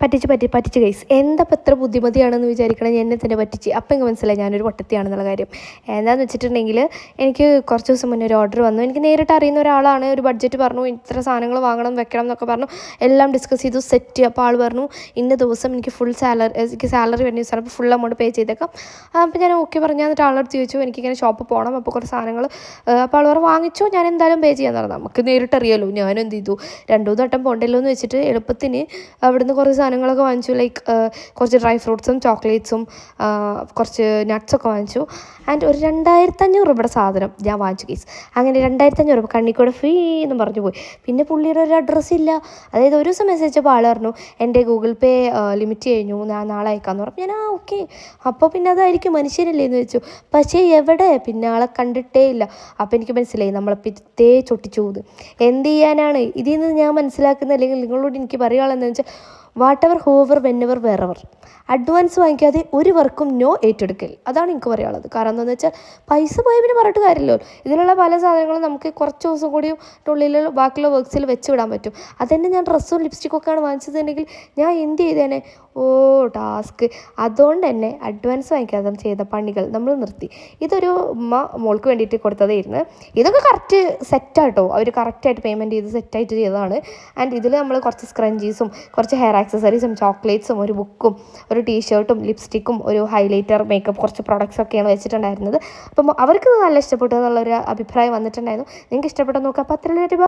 പറ്റിച്ച് പറ്റി പറ്റിച്ച് കേസ് എന്താ ഇപ്പം എത്ര ബുദ്ധിമതിയാണെന്ന് വിചാരിക്കണം? ഞാൻ എന്നെ തന്നെ പറ്റിച്ച്. അപ്പം എനിക്ക് മനസ്സിലായി ഞാനൊരു പൊട്ടത്തിയാണെന്നുള്ള കാര്യം. എന്താണെന്ന് വെച്ചിട്ടുണ്ടെങ്കിൽ എനിക്ക് കുറച്ച് ദിവസം മുന്നേ ഒരു ഓർഡർ വന്നു. എനിക്ക് നേരിട്ട് അറിയുന്ന ഒരാളാണ് ഒരു ബഡ്ജറ്റ് പറഞ്ഞു ഇത്ര സാധനങ്ങൾ വാങ്ങണം വെക്കണം എന്നൊക്കെ പറഞ്ഞു. എല്ലാം ഡിസ്കസ് ചെയ്തു സെറ്റ് അപ്പോൾ ആൾ പറഞ്ഞു ഇന്ന ദിവസം എനിക്ക് ഫുൾ സാലറി എനിക്ക് സാലറി വരുന്ന ദിവസമാണ്. അപ്പോൾ ഫുൾ എമൗണ്ട് പേ ചെയ്തേക്കാം. അപ്പോൾ ഞാൻ ഓക്കെ പറഞ്ഞു. എന്നിട്ട് ആളോട് ചോദിച്ചു എനിക്കിങ്ങനെ ഷോപ്പ് പോകണം അപ്പോൾ കുറച്ച് സാധനങ്ങൾ അപ്പോൾ ആൾ പറഞ്ഞു വാങ്ങിച്ചു. ഞാൻ എന്തായാലും പേ ചെയ്യാൻ പറഞ്ഞു. നമുക്ക് നേരിട്ട് അറിയാമല്ലോ ഞാനും എന്ത് ചെയ്തു? രണ്ടു മൂന്ന് വട്ടം പോകണ്ടല്ലോ എന്ന് വെച്ചിട്ട് എളുപ്പത്തിന് അവിടുന്ന് കുറച്ച് സാധനങ്ങളൊക്കെ വാങ്ങിച്ചു. ലൈക്ക് കുറച്ച് ഡ്രൈ ഫ്രൂട്ട്സും ചോക്ലേറ്റ്സും കുറച്ച് നട്ട്സൊക്കെ വാങ്ങിച്ചു. ആൻഡ് ഒരു രണ്ടായിരത്തി അഞ്ഞൂറ് രൂപയുടെ സാധനം ഞാൻ വാങ്ങിച്ചു കേസ് അങ്ങനെ രണ്ടായിരത്തി അഞ്ഞൂറ് രൂപ കണ്ണിക്കൂടെ ഫ്രീ എന്ന് പറഞ്ഞു പോയി. പിന്നെ പുള്ളിയുടെ ഒരു അഡ്രസ്സ് ഇല്ല. അതായത് ഒരു ദിവസം മെസ്സേജ് അയച്ചപ്പോൾ ആൾ പറഞ്ഞു എന്റെ ഗൂഗിൾ പേ ലിമിറ്റ് കഴിഞ്ഞു. ഞാൻ നാളെ അയക്കാമെന്ന് പറഞ്ഞു. ഞാൻ ആ ഓക്കെ അപ്പോൾ പിന്നെ അതായിരിക്കും മനുഷ്യരല്ലേ എന്ന് വെച്ചു പക്ഷേ എവിടെ? പിന്നെ ആളെ കണ്ടിട്ടേ ഇല്ല. അപ്പോൾ എനിക്ക് മനസ്സിലായി നമ്മളെ പിറ്റേ ചൊട്ടിച്ചു എന്ത് ചെയ്യാനാണ്? ഇതിൽ നിന്ന് ഞാൻ മനസ്സിലാക്കുന്ന അല്ലെങ്കിൽ നിങ്ങളോട് എനിക്ക് പറയുകയാണെന്ന് വെച്ചാൽ whatever however whenever wherever. Advance വാങ്ങിക്കാതെ ഒരു വർക്കും നോ ഏറ്റെടുക്കൽ. അതാണ് എനിക്ക് പറയാനുള്ളത്. കാരണം എന്താണെന്ന് വെച്ചാൽ പൈസ പോയ പിന്നെ പറഞ്ഞിട്ട് കാര്യമില്ലല്ലോ. ഇതിനുള്ള പല സാധനങ്ങളും നമുക്ക് കുറച്ച് ദിവസം കൂടി ഉള്ളിൽ ബാക്കിയുള്ള വർക്ക്സിൽ വെച്ച് വിടാൻ പറ്റും. അതന്നെ ഞാൻ ഡ്രസ്സും ലിപ്സ്റ്റിക്കൊക്കെയാണ് വാങ്ങിച്ചതെങ്കിൽ ഞാൻ എന്ത് ചെയ്തേനെ? ഓ ടാസ്ക്. അതുകൊണ്ട് തന്നെ അഡ്വാൻസ് വാങ്ങിക്കാതെ ചെയ്ത പണികൾ നമ്മൾ നിർത്തി. ഇതൊരു ഉമ്മ മോൾക്ക് വേണ്ടിയിട്ട് കൊടുത്തതായിരുന്നു. ഇതൊക്കെ കറക്റ്റ് സെറ്റാട്ടോ അവർ കറക്റ്റായിട്ട് പേയ്മെന്റ് ചെയ്ത് സെറ്റായിട്ട് ചെയ്തതാണ്. ആൻഡ് ഇതിൽ നമ്മൾ കുറച്ച് സ്ക്രഞ്ചീസും കുറച്ച് ഹെയർ ആക്സസറീസും ചോക്ലേറ്റ്സും ഒരു ബുക്കും ഒരു ടീഷർട്ടും ലിപ്സ്റ്റിക്കും ഒരു ഹൈലൈറ്റർ മേക്കപ്പ് കുറച്ച് പ്രൊഡക്ട്സ് ഒക്കെയാണ് വെച്ചിട്ടുണ്ടായിരുന്നത്. അപ്പം അവർക്ക് നല്ല ഇഷ്ടപ്പെട്ടു എന്നുള്ളൊരു അഭിപ്രായം വന്നിട്ടുണ്ടായിരുന്നു. നിങ്ങൾക്ക് ഇഷ്ടപ്പെട്ടു നോക്കാം. അപ്പോൾ അത്രയുള്ള